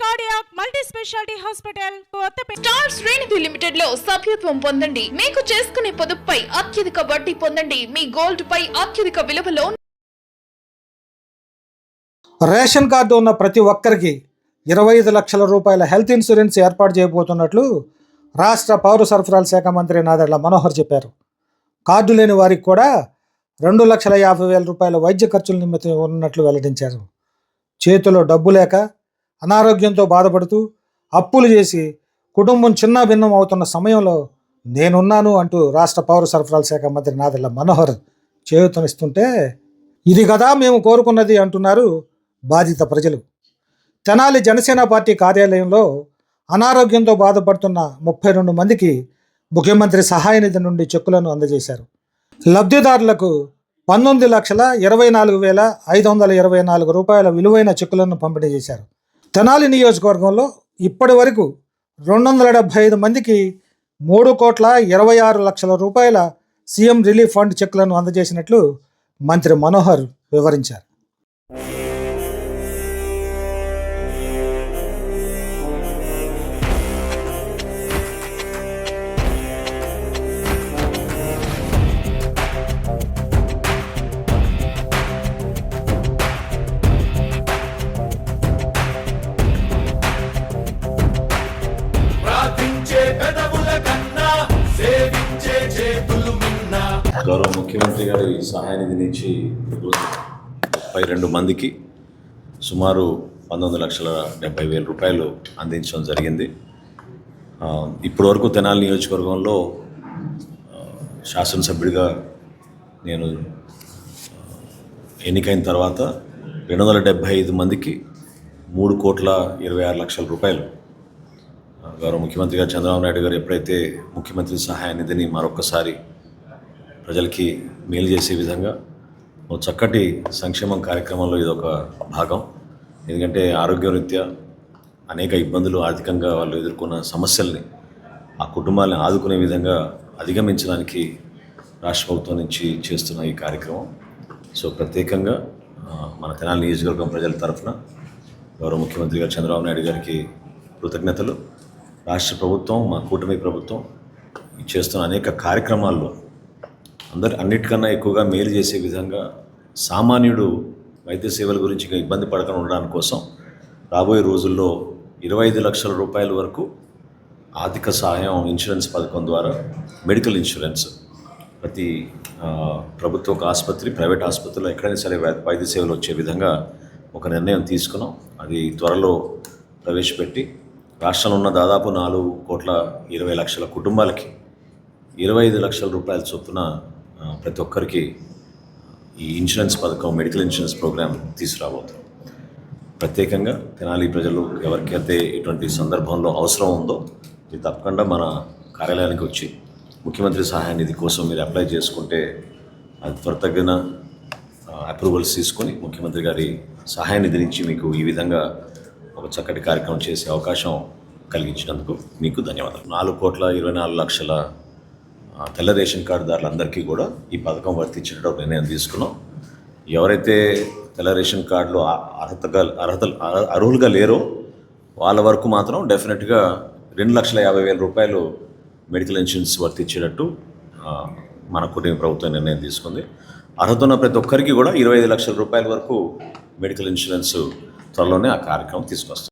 Cardiac multi speciality hospital Kothapeta star శ్రేణిధి లిమిటెడ్లో సభ్యత్వం పొందండి. మీకు చేసుకునే పొదుపుపై అత్యధిక వడ్డీ పొందండి. మీ గోల్డ్ పై అత్యధిక విలువలో రేషన్ కార్డు ఉన్న ప్రతి ఒక్కరికి ఇరవై ఐదు లక్షల రూపాయల హెల్త్ ఇన్సూరెన్స్ ఏర్పాటు చేయబోతున్నట్లు రాష్ట్ర పౌర సరఫరాల శాఖ మంత్రి నాదెళ్ళ మనోహర్ చెప్పారు. కార్డు లేని వారికి కూడా రెండు లక్షల యాభై వేల రూపాయల వైద్య ఖర్చుల నిమిత్తం ఉన్నట్లు వెల్లడించారు. చేతిలో డబ్బు లేక అనారోగ్యంతో బాధపడుతూ అప్పులు చేసి కుటుంబం చిన్న భిన్నం అవుతున్న సమయంలో నేనున్నాను అంటూ రాష్ట్ర పౌర సరఫరాల శాఖ మంత్రి నాదెల్ల మనోహర్ చేయూతనిస్తుంటే ఇది కదా మేము కోరుకున్నది అంటున్నారు బాధిత ప్రజలు. తెనాలి జనసేన పార్టీ కార్యాలయంలో అనారోగ్యంతో బాధపడుతున్న ముప్పై రెండు మందికి ముఖ్యమంత్రి సహాయ నిధి నుండి చెక్కులను అందజేశారు. లబ్ధిదారులకు పంతొమ్మిది లక్షల ఇరవై నాలుగు వేల ఐదు వందల ఇరవై నాలుగు రూపాయల విలువైన చెక్కులను పంపిణీ చేశారు. తెనాలి నియోజకవర్గంలో ఇప్పటి వరకు రెండు వందల డెబ్భై ఐదు మందికి మూడు కోట్ల ఇరవై ఆరు లక్షల రూపాయల సీఎం రిలీఫ్ ఫండ్ చెక్కులను అందజేసినట్లు మంత్రి మనోహర్ వివరించారు. గౌరవ ముఖ్యమంత్రి గారి సహాయనిధి నుంచి ముప్పై రెండు మందికి సుమారు పంతొమ్మిది లక్షల డెబ్బై వేల రూపాయలు అందించడం జరిగింది. ఇప్పటివరకు తెనాలి నియోజకవర్గంలో శాసనసభ్యుడిగా నేను ఎన్నికైన తర్వాత రెండు వందల డెబ్భై ఐదు మందికి మూడు కోట్ల ఇరవై ఆరు లక్షల రూపాయలు. గౌరవ ముఖ్యమంత్రి గారు చంద్రబాబు నాయుడు గారు ఎప్పుడైతే ముఖ్యమంత్రి సహాయ నిధిని మరొకసారి ప్రజలకి మేలు చేసే విధంగా చక్కటి సంక్షేమం కార్యక్రమంలో ఇది ఒక భాగం. ఎందుకంటే ఆరోగ్యరీత్యా అనేక ఇబ్బందులు ఆర్థికంగా వాళ్ళు ఎదుర్కొన్న సమస్యల్ని ఆ కుటుంబాలను ఆదుకునే విధంగా అధిగమించడానికి రాష్ట్ర ప్రభుత్వం నుంచి చేస్తున్న ఈ కార్యక్రమం. సో ప్రత్యేకంగా మన తెనాలి నియోజకవర్గం ప్రజల తరఫున గౌరవ ముఖ్యమంత్రి గారు చంద్రబాబు నాయుడు గారికి కృతజ్ఞతలు. రాష్ట్ర ప్రభుత్వం మా కూటమి ప్రభుత్వం చేస్తున్న అనేక కార్యక్రమాల్లో అందరు అన్నిటికన్నా ఎక్కువగా మేలు చేసే విధంగా సామాన్యుడు వైద్య సేవల గురించి ఇంకా ఇబ్బంది పడకుండా ఉండడానికి కోసం రాబోయే రోజుల్లో ఇరవై ఐదు లక్షల రూపాయల వరకు ఆర్థిక సహాయం ఇన్సూరెన్స్ పథకం ద్వారా మెడికల్ ఇన్సూరెన్స్ ప్రతి ప్రభుత్వ ఆసుపత్రి ప్రైవేట్ ఆసుపత్రిలో ఎక్కడైనా సరే వై- వైద్య సేవలు వచ్చే విధంగా ఒక నిర్ణయం తీసుకున్నాం. అది త్వరలో ప్రవేశపెట్టి రాష్ట్రంలో ఉన్న దాదాపు నాలుగు కోట్ల ఇరవై లక్షల కుటుంబాలకి ఇరవై ఐదు లక్షల రూపాయల చొప్పున ప్రతి ఒక్కరికి ఈ ఇన్సూరెన్స్ పథకం మెడికల్ ఇన్సూరెన్స్ ప్రోగ్రామ్ తీసుకురాబోతుంది ప్రత్యేకంగా తెనాలి ప్రజలు ఎవరికైతే ఇటువంటి సందర్భంలో అవసరం ఉందో ఇది తప్పకుండా మన కార్యాలయానికి వచ్చి ముఖ్యమంత్రి సహాయ నిధి కోసం మీరు అప్లై చేసుకుంటే అది త్వరతగిన అప్రూవల్స్ తీసుకొని ముఖ్యమంత్రి గారి సహాయ నిధి నుంచి మీకు ఈ విధంగా ఒక చక్కటి కార్యక్రమం చేసే అవకాశం కలిగించినందుకు మీకు ధన్యవాదాలు. నాలుగు కోట్ల ఇరవై నాలుగు లక్షల తెల్ల రేషన్ కార్డుదారులందరికీ కూడా ఈ పథకం వర్తించేటప్పుడు నిర్ణయం తీసుకున్నాం. ఎవరైతే తెల్ల రేషన్ కార్డులో అర్హత అర్హతగా అర్హత అర్హులుగా లేరో వాళ్ళ వరకు మాత్రం డెఫినెట్గా రెండు లక్షల యాభై వేల రూపాయలు మెడికల్ ఇన్సూరెన్స్ వర్తించేటట్టు మన కుటుంబ ప్రభుత్వం నిర్ణయం తీసుకుంది. అర్హత ఉన్న ప్రతి ఒక్కరికి కూడా ఇరవై ఐదు లక్షల రూపాయల వరకు మెడికల్ ఇన్సూరెన్స్ త్వరలోనే ఆ కార్యక్రమం తీసుకొస్తాం